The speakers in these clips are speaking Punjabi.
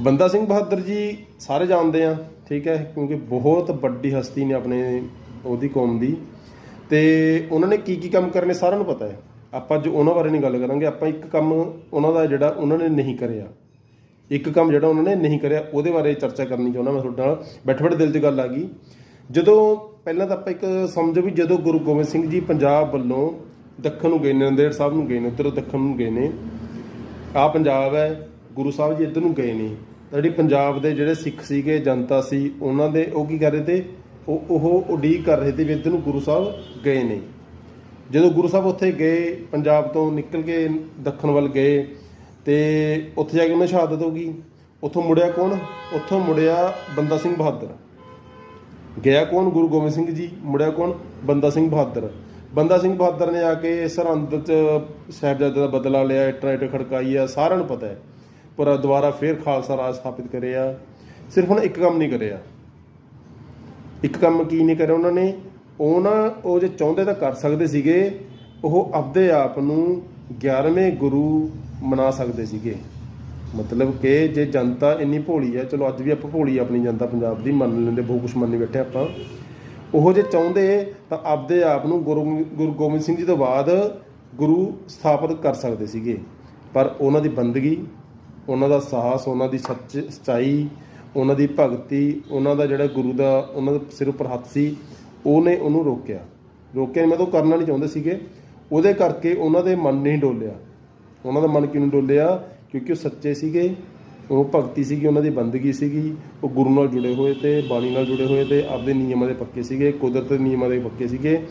ਬੰਦਾ ਸਿੰਘ ਬਹਾਦਰ ਜੀ ਸਾਰੇ ਜਾਣਦੇ ਆ, ਠੀਕ ਹੈ, ਕਿਉਂਕਿ ਬਹੁਤ ਵੱਡੀ ਹਸਤੀ ਨੇ ਆਪਣੇ ਉਹਦੀ ਕੌਮ ਦੀ। ਤੇ ਉਹਨਾਂ ਨੇ ਕੀ ਕੀ ਕੰਮ ਕਰਨੇ ਸਾਰਿਆਂ ਨੂੰ ਪਤਾ ਹੈ। ਆਪਾਂ ਜੋ ਉਹਨਾਂ ਬਾਰੇ ਨਹੀਂ ਗੱਲ ਕਰਾਂਗੇ, ਆਪਾਂ ਇੱਕ ਕੰਮ ਉਹਨਾਂ ਦਾ ਜਿਹੜਾ ਉਹਨਾਂ ਨੇ ਨਹੀਂ ਕਰਿਆ। ਇੱਕ ਕੰਮ ਜਿਹੜਾ ਉਹਨਾਂ ਨੇ ਨਹੀਂ ਕਰਿਆ, ਉਹਦੇ ਬਾਰੇ ਚਰਚਾ ਕਰਨੀ ਚਾਹੁੰਦਾ ਮੈਂ ਤੁਹਾਡੇ ਨਾਲ। ਬੈਠ ਬੈਠੇ ਦਿਲ 'ਚ ਗੱਲ ਆ ਗਈ। ਜਦੋਂ ਪਹਿਲਾਂ ਤਾਂ ਆਪਾਂ ਇੱਕ ਸਮਝੋ ਵੀ ਜਦੋਂ ਗੁਰੂ ਗੋਬਿੰਦ ਸਿੰਘ ਜੀ ਪੰਜਾਬ ਵੱਲੋਂ ਦੱਖਣ ਨੂੰ ਗਏ ਨੇ, ਨੰਦੇੜ ਸਾਹਿਬ ਨੂੰ ਗਏ ਨੇ ਉੱਧਰ ਦੱਖਣ ਨੂੰ ਗਏ ਨੇ ਆ ਪੰਜਾਬ ਹੈ ਗੁਰੂ ਸਾਹਿਬ ਜੀ ਇੱਧਰ ਨੂੰ ਗਏ ਨੇ ਤਾਂ ਜਿਹੜੀ ਪੰਜਾਬ ਦੇ ਜਿਹੜੇ ਸਿੱਖ ਸੀਗੇ, ਜਨਤਾ ਸੀ, ਉਹਨਾਂ ਦੇ ਉਹ ਕੀ ਕਰ ਰਹੇ ਤੇ? ਉਹ ਉਹ ਉਡੀਕ ਕਰ ਰਹੇ ਤੇ ਵੀ ਇੱਧਰ ਨੂੰ ਗੁਰੂ ਸਾਹਿਬ ਗਏ ਨੇ ਜਦੋਂ ਗੁਰੂ ਸਾਹਿਬ ਉੱਥੇ ਗਏ, ਪੰਜਾਬ ਤੋਂ ਨਿਕਲ ਕੇ ਦੱਖਣ ਵੱਲ ਗਏ ਤੇ ਉੱਥੇ ਜਾ ਕੇ ਉਹਨਾਂ ਸ਼ਹਾਦਤ ਹੋ ਗਈ। ਉੱਥੋਂ ਮੁੜਿਆ ਕੌਣ? ਉੱਥੋਂ ਮੁੜਿਆ ਬੰਦਾ ਸਿੰਘ ਬਹਾਦਰ। ਗਿਆ ਕੌਣ? ਗੁਰੂ ਗੋਬਿੰਦ ਸਿੰਘ ਜੀ। ਮੁੜਿਆ ਕੌਣ? ਬੰਦਾ ਸਿੰਘ ਬਹਾਦਰ। ਬੰਦਾ ਸਿੰਘ ਬਹਾਦਰ ਨੇ ਆ ਕੇ ਸਰਹੰਦ ਚ ਸਾਹਿਬਜ਼ਾਦੇ ਦਾ ਬਦਲਾ ਲਿਆ, ਇੱਟਾਂ ਇੱਟ ਖੜਕਾਈ ਆ, ਸਾਰਿਆਂ ਨੂੰ ਪਤਾ ਹੈ। ਪਰ ਦੁਬਾਰਾ ਫੇਰ ਖਾਲਸਾ ਰਾਜ ਸਥਾਪਿਤ ਕਰਿਆ। ਸਿਰਫ ਹੁਣ ਇੱਕ ਕੰਮ ਨਹੀਂ ਕਰਿਆ। ਇੱਕ ਕੰਮ ਕੀ ਨਹੀਂ ਕਰਿਆ ਉਹਨਾਂ ਨੇ? ਉਹ ਨਾ ਉਹ ਜੇ ਚਾਹੁੰਦੇ ਤਾਂ ਕਰ ਸਕਦੇ ਸੀਗੇ। ਉਹ ਆਪਦੇ ਆਪ ਨੂੰ 11ਵੇਂ ਗੁਰੂ ਮਨਾ ਸਕਦੇ ਸੀਗੇ। ਮਤਲਬ ਕਿ ਜੇ ਜਨਤਾ ਇੰਨੀ ਭੋਲੀ ਹੈ ਚਲੋ ਅੱਜ ਵੀ ਆਪਾਂ ਭੋਲੀ ਆਪਣੀ ਜਨਤਾ ਪੰਜਾਬ ਦੀ, ਮੰਨ ਲੈਂਦੇ, ਬਹੁਤ ਕੁਝ ਮੰਨੀ ਬੈਠੇ ਆਪਾਂ। ਉਹ ਜੇ ਚਾਹੁੰਦੇ ਤਾਂ ਆਪਦੇ ਆਪ ਨੂੰ ਗੁਰੂ ਗੁਰੂ ਗੋਬਿੰਦ ਸਿੰਘ ਜੀ ਤੋਂ ਬਾਅਦ ਗੁਰੂ ਸਥਾਪਿਤ ਕਰ ਸਕਦੇ ਸੀਗੇ। ਪਰ ਉਹਨਾਂ ਦੀ ਬੰਦਗੀ ਉਹਨਾਂ ਦਾ ਸਾਹਸ, ਉਹਨਾਂ ਦੀ ਸੱਚ, ਸਚਾਈ, ਉਹਨਾਂ ਦੀ ਭਗਤੀ, ਉਹਨਾਂ ਦਾ ਜਿਹੜਾ ਗੁਰੂ ਦਾ ਉਹਨਾਂ ਦੇ ਸਿਰ ਉੱਪਰ ਹੱਥ ਸੀ, ਉਹਨੇ ਉਹਨੂੰ ਰੋਕਿਆ। ਰੋਕਿਆ ਨਹੀਂ ਮਤਲਬ ਕਰਨਾ ਨਹੀਂ ਚਾਹੁੰਦੇ ਸੀਗੇ। ਉਹਦੇ ਕਰਕੇ ਉਹਨਾਂ ਦੇ ਮਨ ਨਹੀਂ ਡੋਲਿਆ। ਉਹਨਾਂ ਦਾ ਮਨ ਕਿਉਂ ਨਹੀਂ ਡੋਲਿਆ? ਕਿਉਂਕਿ ਉਹ ਸੱਚੇ ਸੀਗੇ, ਉਹ ਭਗਤੀ ਸੀਗੀ, ਉਹਨਾਂ ਦੀ ਬੰਦਗੀ ਸੀਗੀ, ਉਹ ਗੁਰੂ ਨਾਲ ਜੁੜੇ ਹੋਏ ਤੇ, ਬਾਣੀ ਨਾਲ ਜੁੜੇ ਹੋਏ ਤੇ, ਆਪਦੇ ਨਿਯਮਾਂ ਦੇ ਪੱਕੇ ਸੀਗੇ, ਕੁਦਰਤ ਦੇ ਨਿਯਮਾਂ ਦੇ ਪੱਕੇ ਸੀਗੇ।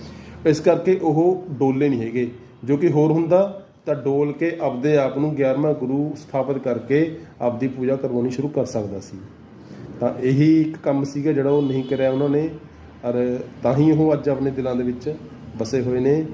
ਇਸ ਕਰਕੇ ਉਹ ਡੋਲੇ ਨਹੀਂ ਹੈਗੇ। ਜੋ ਕਿ ਹੋਰ ਹੁੰਦਾ ਤਾਂ ਡੋਲ ਕੇ ਆਪਦੇ ਆਪ ਨੂੰ 11ਵਾਂ ਗੁਰੂ ਸਥਾਪਿਤ ਕਰਕੇ ਆਪਦੀ ਪੂਜਾ ਕਰਵਾਉਣੀ ਸ਼ੁਰੂ ਕਰ ਸਕਦਾ ਸੀ। ਤਾਂ ਇਹੀ ਇੱਕ ਕੰਮ ਸੀਗਾ ਜਿਹੜਾ ਉਹ ਨਹੀਂ ਕਰਿਆ ਉਹਨਾਂ ਨੇ। ਔਰ ਤਾਂ ਹੀ ਉਹ ਅੱਜ ਆਪਣੇ ਦਿਲਾਂ ਦੇ ਵਿੱਚ ਵਸੇ ਹੋਏ ਨੇ।